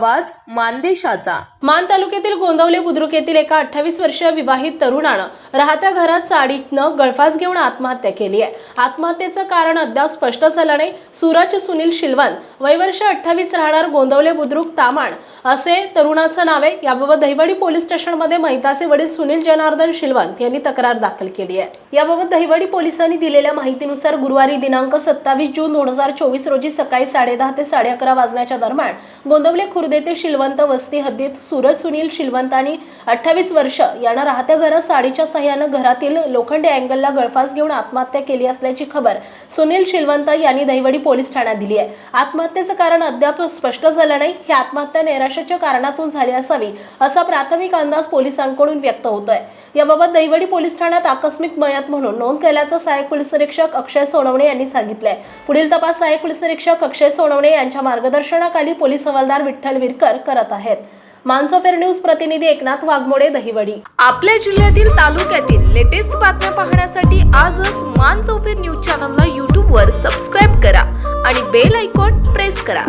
आवाज मानदेशाचा. मान तालुक्यातील गोंदवले बुद्रुक येथील एका अठ्ठावीस वर्षीय विवाहित तरुणानं राहत्या घरात साडीतनं गळफास घेऊन आत्महत्या केली आहे. आत्महत्येचं कारण अद्याप स्पष्ट झालं नाही. सूरज सुनील शिलवंत वयवर्ष अठ्ठावीस राहणार गोंदवले बुद्रुक तामाण असे तरुणाचं नाव आहे. याबाबत दहिवडी पोलीस स्टेशनमध्ये महिताचे वडील सुनील जनार्दन शिलवंत यांनी तक्रार दाखल केली आहे. याबाबत दहिवडी पोलिसांनी दिलेल्या माहितीनुसार गुरुवारी दिनांक सत्तावीस जून दोन हजार चोवीस रोजी सकाळी साडेदहा ते साडे अकरा वाजण्याच्या दरम्यान गोंदवले खुर्द येथे शिलवंत वस्ती हद्दीत सूरज सुनील शिलवंत आणि अठ्ठावीस वर्ष यानं राहत्या घरात साडीच्या सहाय्यानं घरातील लोखंडी अँगलला गळफास घेऊन आत्महत्या केली असल्याची खबर सुनील शिलवंत यांनी दहिवडी पोलीस ठाण्यात दिली आहे. आत्महत्येचं कारण अद्याप स्पष्ट झालं नाही. ही आत्महत्या नैराश्याच्या कारणातून झाली असावी असा प्राथमिक अंदाज पोलिसांकडून व्यक्त होतोय. याबाबत दहिवडी पोलीस ठाण्यात आकस्मिक मयत म्हणून नोंद केल्याचं सहाय्यक पोलीस निरीक्षक अक्षय सोनवणे यांनी सांगितलंय. पुढील तपास सहाय्यक पोलीस निरीक्षक अक्षय सोनवणे यांच्या मार्गदर्शनाखाली पोलीस हवालदार विठ्ठल विरकर करत आहेत. मानसोफेर न्यूज प्रतिनिधी एकनाथ वाघमोडे दहिवडी. आपल्या जिल्ह्यातील तालुक्यातील लेटेस्ट बातम्या पाहण्यासाठी आजच मान न्यूज चॅनलला यूट्यूबवर सबस्क्राईब करा आणि बेल आयकॉन प्रेस करा.